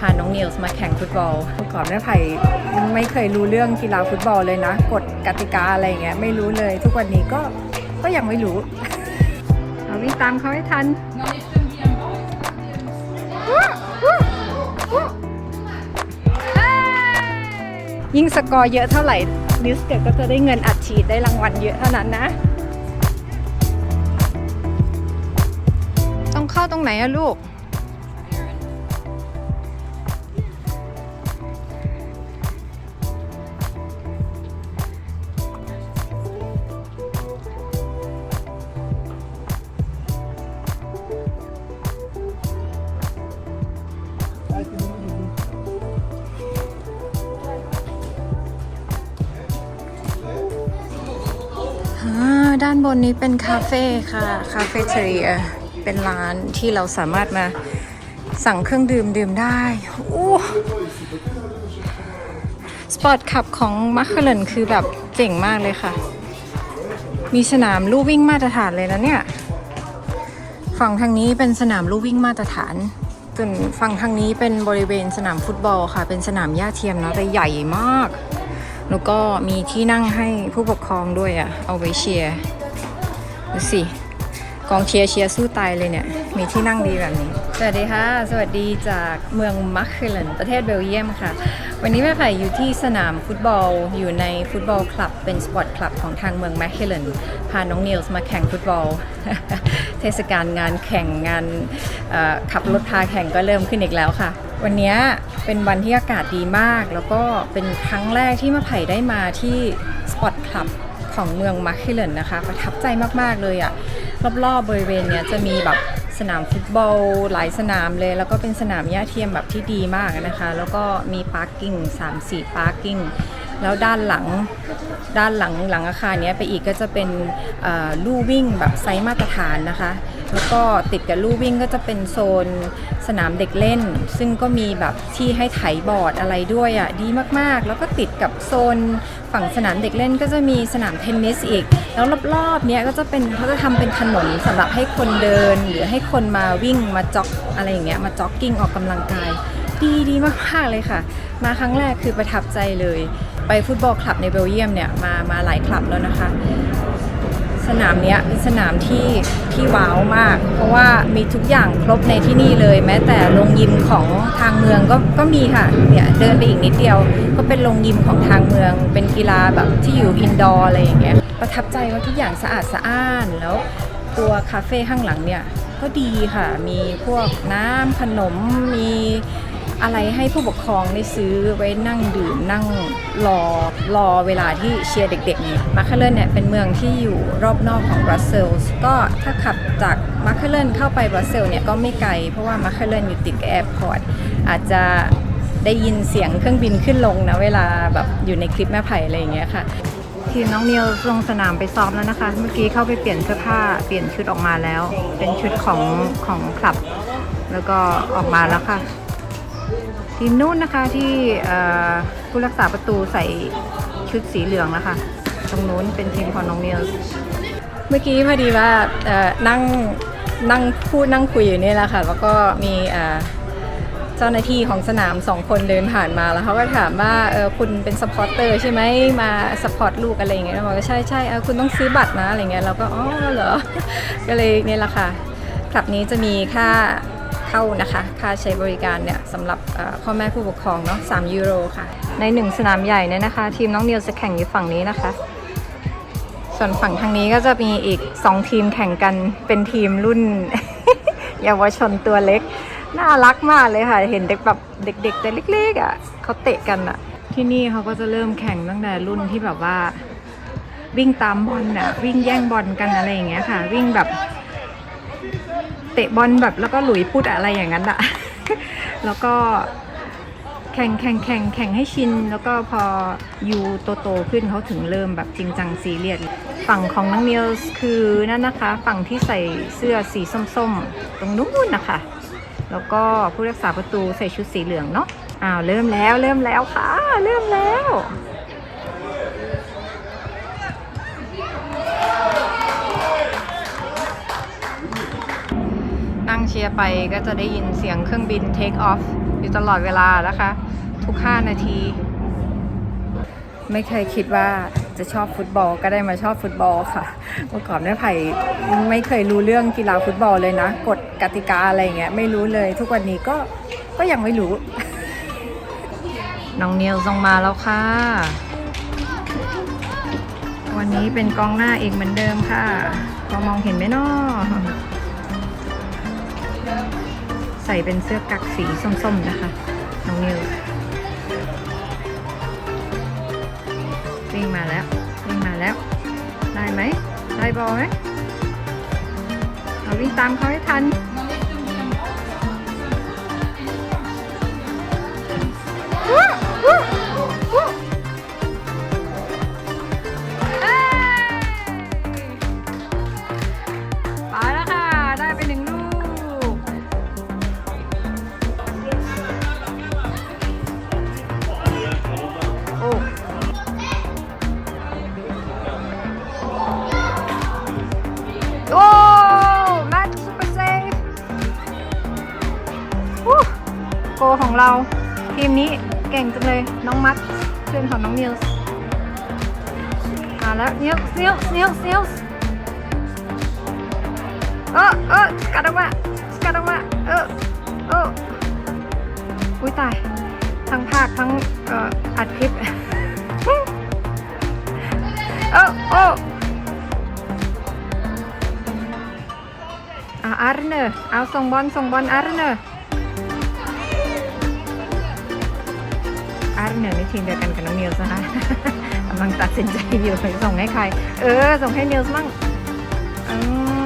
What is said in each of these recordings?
พาน้องนิวส์มาแข่งฟุตบอลเมื่อก่อนแม่ไผ่ไม่เคยรู้เรื่องกีฬาฟุตบอลเลยนะกฎกติกาอะไรเงี้ยไม่รู้เลย ทุกวันนี้ก็ก็ยังไม่รู้ เอาวิ่งตามเขาให้ทันยิ่งสกอร์เยอะเท่าไหร่นิสเกตก็จะได้เงินอัดฉีดได้รางวัลเยอะเท่านั้นนะ ต้องเข้าตรงไหนอะลูก ด้านบนนี้เป็นคาเฟ่ค่ะ คาเฟ่เทเรีย เป็นร้านที่เราสามารถมาสั่งเครื่องดื่มดื่มได้โอ้สปอร์ตคับของมัคเคลนคือแบบเจ๋งมากเลยค่ะ มีสนามลู่วิ่งมาตรฐานเลยนะเนี่ย ฝั่งทางนี้เป็นสนามลู่วิ่งมาตรฐานส่วนฝั่งทางนี้เป็นบริเวณสนามฟุตบอลค่ะ เป็นสนามหญ้าเทียมเนาะแต่ใหญ่มาก แล้วก็มีที่นั่งให้ผู้ปกครองด้วยอะ่ะ เอาไว้เชียร์ดูสิกองเชียร์เชียร์สู้ตายเลยเนี่ย มีที่นั่งดีแบบนี้ สวัสดีค่ะ สวัสดีจากเมืองมัคเคลนประเทศเบลเยียมค่ะ วันนี้แม่ไผ่อยู่ที่สนามฟุตบอล อยู่ในฟุตบอลคลับ เป็นสปอร์ตคลับของทางเมืองมัคเคลนพาน้องนิลส์มาแข่งฟุตบอล เทศกาลงานแข่งงานขับรถพาแข่งก็เริ่มขึ้นอีกแล้วค่ะ วันนี้เป็นวันที่อากาศดีมาก แล้วก็เป็นครั้งแรกที่มาไผ่ได้มาที่สปอร์ตคลับของเมืองมาคิเลนนะคะ ประทับใจมาก ๆ เลยอะ่ะ รอบ ๆ บริเวณเนี้ยจะมีแบบสนามฟุตบอลหลายสนามเลย แล้วก็เป็นสนามหญ้าเทียมแบบที่ดีมากนะคะ แล้วก็มีพาร์กิ้ง3-4พาร์กิ้งแล้วด้านหลังด้านหลังหลังอาคารเนี้ยไปอีกก็จะเป็นลู่วิ่งแบบไซส์มาตรฐานนะคะ แล้วก็ติดกับลู่วิ่งก็จะเป็นโซนสนามเด็กเล่น ซึ่งก็มีแบบที่ให้ไถบอร์ดอะไรด้วยอะดีมากๆ แล้วก็ติดกับโซนฝั่งสนามเด็กเล่นก็จะมีสนามเทนนิสอีก แล้วรอบๆเนี้ยก็จะเป็นเขาจะทำเป็นถนนสำหรับให้คนเดิน หรือให้คนมาวิ่งมาจ็อกอะไรอย่างเงี้ยมาจ็อกกิ้งออกกำลังกาย ดีดีมากๆเลยค่ะ มาครั้งแรกคือประทับใจเลย ไปฟุตบอลคลับในเบลเยียมเนี่ยมามาหลายคลับแล้วนะคะ สนามเนี้ยเป็นสนามที่ที่ว้าวมาก เพราะว่ามีทุกอย่างครบในที่นี่เลย แม้แต่โรงยิมของทางเมืองก็ก็มีค่ะเนี่ยเดินไปอีกนิดเดียว ก็เป็นโรงยิมของทางเมือง เป็นกีฬาแบบที่อยู่อินดอร์อะไรอย่างเงี้ยประทับใจว่าทุกอย่างสะอาดสะอ้านแล้วตัวคาเฟ่ข้างหลังเนี่ยก็ดีค่ะ มีพวกน้ำขนมมี อะไรให้ผู้ปกครองได้ซื้อไว้นั่งดื่มนั่งรอรอเวลาที่เชียร์เด็กๆเนี่ยมาร์คเลนเนี่ยเป็นเมืองที่อยู่รอบนอกของบรัสเซลส์ก็ถ้าขับจากมาร์คเลนเข้าไปบรัสเซลเนี่ยก็ไม่ไกลเพราะว่ามาร์คเลนอยู่ติดแอร์พอร์ตอาจจะได้ยินเสียงเครื่องบินขึ้นลงนะเวลาแบบอยู่ในคลิปแม่ไผ่อะไรอย่างเงี้ยค่ะทีมน้องเนิวลงสนามไปซ้อมแล้วนะคะ เมื่อกี้เข้าไปเปลี่ยนเสื้อผ้าเปลี่ยนชุดออกมาแล้ว เป็นชุดของของคลับ แล้วก็ออกมาแล้วค่ะ ทีมนู้นนะคะที่ผู้รักษาประตูใส่ชุดสีเหลืองแล้วค่ะตรงนู้นเป็นทีมของน้องเนิวเมื่อกี้พอดีว่านั่งนั่งพูดนั่งคุยอยู่นี่แหละค่ะ แล้วก็มีเจ้าหน้าที่ของสนามสองคนเดินผ่านมาแล้วเขาก็ถามว่าเออคุณเป็นสปอร์เตอร์ใช่ไหมมาสปอร์ตลูกอะไรอย่างเงี้ยเราบอกว่าใช่ใช่เออคุณต้องซื้อบัตรนะอะไรเงี้ยเราก็อ๋อเหรอ ก็เลยนี่แหละค่ะคลับนี้จะมีค่า เข้านะคะ ค่าใช้บริการเนี่ยสำหรับพ่อแม่ผู้ปกครองเนาะ3ยูโรค่ะ ในหนึ่งสนามใหญ่เนี่ยนะคะ ทีมน้องเนียวจะแข่งอยู่ฝั่งนี้นะคะ ส่วนฝั่งทางนี้ก็จะมีอีก 2 ทีมแข่งกันเป็นทีมรุ่นเยาวชนตัวเล็ก น่ารักมากเลยค่ะ เห็นเด็กแบบเด็กๆแต่เล็กๆอะเขาเตะกันอะ ที่นี่เขาก็จะเริ่มแข่งตั้งแต่รุ่นที่แบบว่าวิ่งตามบอลอะวิ่งแย่งบอลกันอะไรอย่างเงี้ยค่ะ วิ่งแบบ ตะบอลแบบแล้วก็หลุยพุดอะไรอย่างนั้นอะแล้วก็แข่งแข่งแข่งแข่งให้ชิน แล้วก็พออยูโตโตๆขึ้นเขาถึงเริ่มแบบจริงจังซีเรียสฝั่งของน้องนิลส์คือนั่นนะคะ ฝั่งที่ใส่เสื้อสีส้มๆ ตรงนู้นนะคะ แล้วก็ผู้รักษาประตูใส่ชุดสีเหลืองเนาะอ้าวเริ่มแล้วเริ่มแล้วค่ะ เริ่มแล้ว งเชียร์ไปก็จะได้ยินเสียงเครื่องบิน take off อยู่ตลอดเวลานะคะ ทุก 5 นาที ไม่เคยคิดว่าจะชอบฟุตบอลก็ได้มาชอบฟุตบอลค่ะเมื่อก่อนแม่ไผ่ไม่เคยรู้เรื่องกีฬาฟุตบอลเลยนะกฎกติกาอะไรเงี้ยไม่รู้เลย ทุกวันนี้ก็ก็ยังไม่รู้ น้องเนียลส่งมาแล้วค่ะ วันนี้เป็นกองหน้าเอีกเหมือนเดิมค่ะพอมองเห็นไหมนาะ ใส่เป็นเสื้อกั๊กสีส้มๆนะคะ น้องนิววิ่งมาแล้ววิ่งมาแล้ว ได้ไหมได้บอลไหมเราวิ่งตามเขาให้ทัน เราทีมนี้เก่งจังเลยน้องมัดเพื่อนของน้องนิวส์มาแล้วเนี้ยวเนี้ยวเนี้ยวเนี้ยวเออเออสกัดออกมาสกัดออกมาเออเอออุ้ยตายทั้งภาคทั้งเอ่ออัดคลิปเออโอ้ออาร์เนอร์เอาส่งบอลส่งบอลอาร์เนอร์ อาร์เนอร์นี่ทีมเดียวกันกับน้องนิวส์นะคะกำลังตัดสินใจอยู่ส่งให้ใคร เออ ส่งให้นิวส์มั่งอื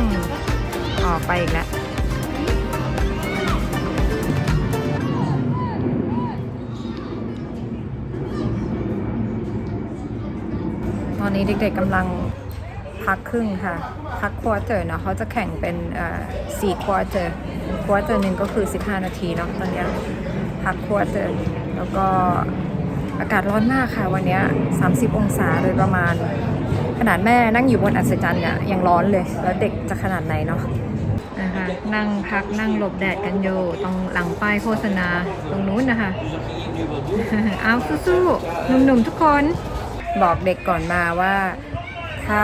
มออกไปอีกแล้วตอนนี้เด็กๆกำลังพักครึ่งค่ะ พักควอเตอร์เนาะเขาจะแข่งเป็นสี่ควอเตอร์ควอเตอร์หนึ่งก็คือ 15 นาทีเนาะตอนนี้พักควอเตอร์ แล้วก็อากาศร้อนมากค่ะวันเนี้ย30 องศาโดยประมาณ ขนาดแม่นั่งอยู่บนอัศจรรย์เนี่ยยังร้อนเลย แล้วเด็กจะขนาดไหนเนาะนะคะนั่งพักนั่งหลบแดดกันอยู่ตรงหลังป้ายโฆษณาตรงนู้นนะคะ เอาสู้ๆหนุ่มๆทุกคน บอกเด็กก่อนมาว่าถ้า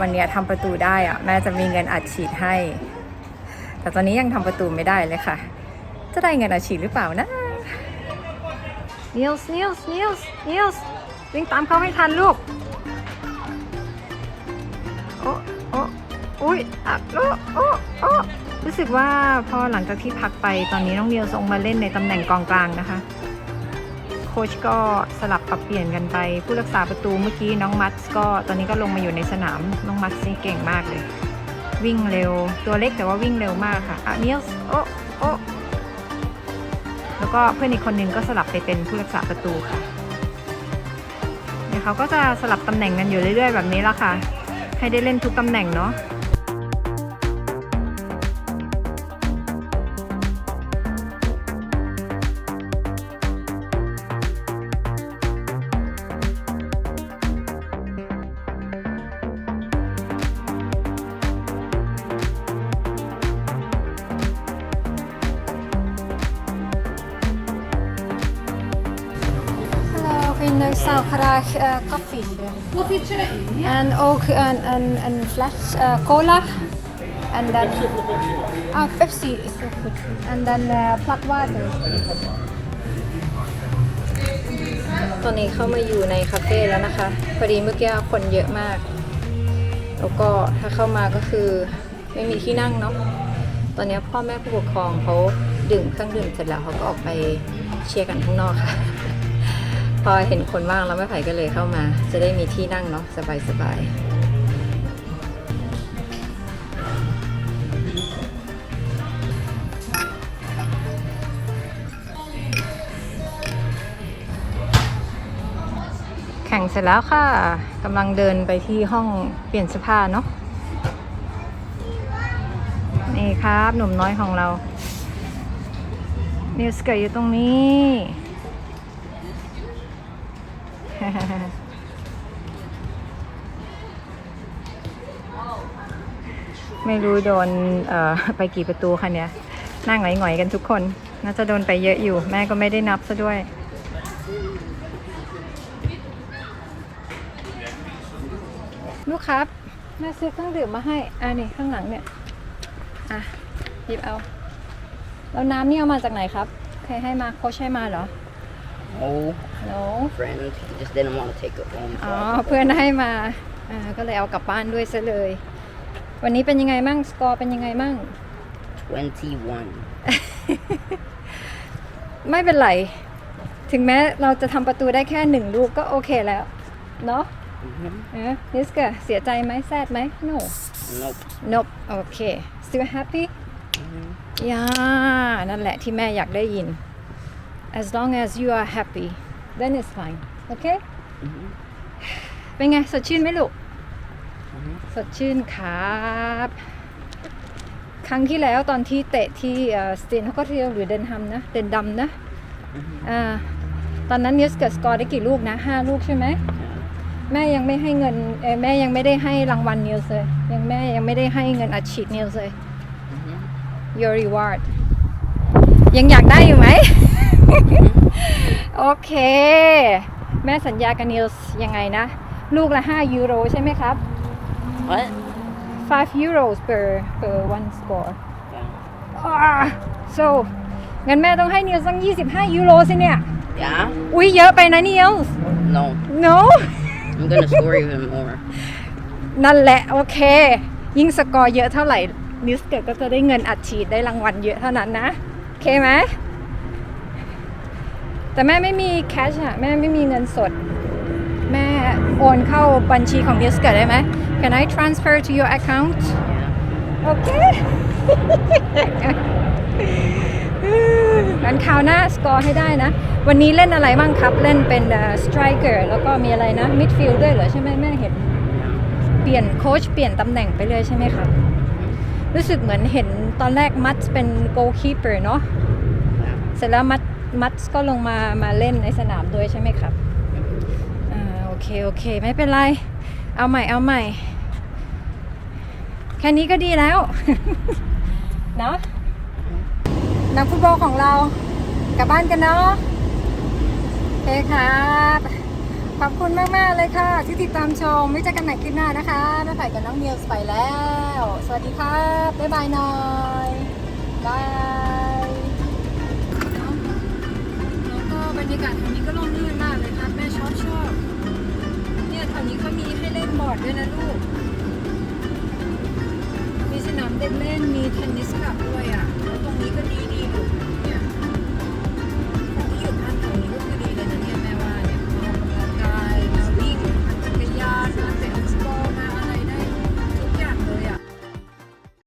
วันเนี้ยทำประตูได้อะแม่จะมีเงินอัดฉีดให้ แต่ตอนนี้ยังทำประตูไม่ได้เลยค่ะ จะได้เงินอัดฉีดหรือเปล่านะ นิวส์นิวส์นิวส์นิวส์วิ่งตามเขาให้ทันลูก โอ้โอ้อุ้ยอะโอ้โอ้โอ้รู้สึกว่าพอหลังจากที่พักไปตอนนี้น้องเดียวส่งมาเล่นในตำแหน่งกองกลางนะคะ โค้ชก็สลับปรับเปลี่ยนกันไป ผู้รักษาประตูเมื่อกี้น้องมัตส์ก็ตอนนี้ก็ลงมาอยู่ในสนาม น้องมัตส์นี่เก่งมากเลย วิ่งเร็วตัวเล็กแต่ว่าวิ่งเร็วมากค่ะอะนิวส์อ้โอ้ แล้วก็เพื่อนอีกคนนึงก็สลับไปเป็นผู้รักษาประตูค่ะ เดี๋ยวเขาก็จะสลับตำแหน่งกันอยู่เรื่อยๆ แบบนี้ละค่ะ ให้ได้เล่นทุกตำแหน่งเนาะ zou graag eh, koffie. Koffietje? En ook een, een, een fles eh, cola. En dan... Ah, Pepsi is ook goed. En dan eh plat water. ตอนนี้เข้ามาอยู่ในคาเฟ่แล้วนะคะ พอดีเมื่อกี้คนเยอะมาก แล้วก็ถ้าเข้ามาก็คือไม่มีที่นั่งเนาะ ตอนนี้พ่อแม่ผู้ปกครองเขาดื่มเครื่องดื่มเสร็จแล้วเขาก็ออกไปเชียร์กันข้างนอกค่ะ พอเห็นคนว่างแล้วแม่ไผ่ก็เลยเข้ามา จะได้มีที่นั่งเนาะสบายๆแข่งเสร็จแล้วค่ะกำลังเดินไปที่ห้องเปลี่ยนเสื้อผ้าเนาะนี่ครับ หนุ่มน้อยของเรานิวสเกตอยู่ตรงนี้ ไม่รู้โดนเอ่อไปกี่ประตูคะเนี่ยนั่งหงอยๆกันทุกคน น่าจะโดนไปเยอะอยู่ แม่ก็ไม่ได้นับซะด้วย ลูกครับแม่ซื้อเครื่องดื่มมาให้ อ่านี่ข้างหลังเนี่ย อะหยิบเอา แล้วน้ำนี่เอามาจากไหนครับ ใครให้มาโคชให้มาเหรอ Oh, no friend, he just didn't want to take it home. so อ๋อ I took it. เพื่อนให้มาอ่าก็เลยเอากลับบ้านด้วยซะเลย วันนี้เป็นยังไงมั่งสกอร์เป็นยังไงมั่ง 21. ไม่เป็นไร ถึงแม้เราจะทำประตูได้แค่หนึ่งลูกก็โอเคแล้ว เนาะ Mhm. เออนิสกะเสียใจไหมแซดไหม no Nope. nope โอเค still happy ยานั่นแหละที่แม่อยากได้ยิน as long as you are happy then it's fine โอเค Mhm. เป็นไง สดชื่นไหมลูก สดชื่นครับ ครั้งที่แล้วตอนที่เตะที่สเตนเขาก็เทียวหรือเดนฮัมนะ เดนดำนะอ่าตอนนั้นนิสเกิดสกอร์ได้กี่ลูกนะห้าลูกใช่ไหมแม่ยังไม่ให้เงินเอ่อแม่ยังไม่ได้ให้รางวัลนิวส์เลยยังแม่ยังไม่ได้ให้เงินอัดฉีดนิวส์เลย Mhm. your reward ยังอยากได้อยู่ไหม โอเค แม่สัญญากับนิวส์ยังไงนะ ลูกละ 5 ยูโรใช่ไหมครับ What? 5 euros per per one score Yeah. อ่า so งั้นแม่ต้องให้นิวส์ตั้ง 25 ยูโรสิเนี่ย Yeah? อุ้ยเยอะไปนะนิวส์ No. no I'm gonna score even more. นั่นแหละโอเค ยิ่งสกอร์เยอะเท่าไหร่นิวส์เกิดก็จะได้เงินอัดฉีดได้รางวัลเยอะเท่านั้นนะ โอเคไหม แต่แม่ไม่มีแคชอะแม่ไม่มีเงินสด แม่โอนเข้าบัญชีของนิวส์เกิดได้ไหม Can I transfer to your account Yeah. โอเคงั้นคราวหน้าสกอร์ให้ได้นะ วันนี้เล่นอะไรบ้างครับ เล่นเป็นสไตรเกอร์แล้วก็มีอะไรนะมิดฟิลด์ด้วยเหรอใช่ไหมแม่เห็น เปลี่ยนโค้ชเปลี่ยนตำแหน่งไปเลยใช่ไหมครับรู้สึกเหมือนเห็นตอนแรกมัตส์เป็นโกลคีเปอร์เนาะ Yeah. เสร็จแล้วมัต มัตส์ก็ลงมามาเล่นในสนามด้วยใช่ไหมครับอ่าโอเคโอเคไม่เป็นไร เอาใหม่เอาใหม่ แค่นี้ก็ดีแล้ว เนาะนักฟุตบอลของเรากลับบ้านกันเนาะโอเคครับขอบคุณมาก ๆ เลยค่ะ ที่ติดตามชมไว้เจอกันใหม่คลิปหน้านะคะแม่ไผ่กับน้องนิวสไปแล้ว สวัสดีครับ บ๊ายบายหน่อย บายากาศแถวนี้ก็ร่มรื่นมากเลยครับแม่ชอบชอบเนี่ยแถวนี้เขามีให้เล่นบอร์ดด้วยนะลูก มีสนามเด็กเล่นมีเทนนิสกลับด้วยอะแล้วตรงนี้ก็ดีดี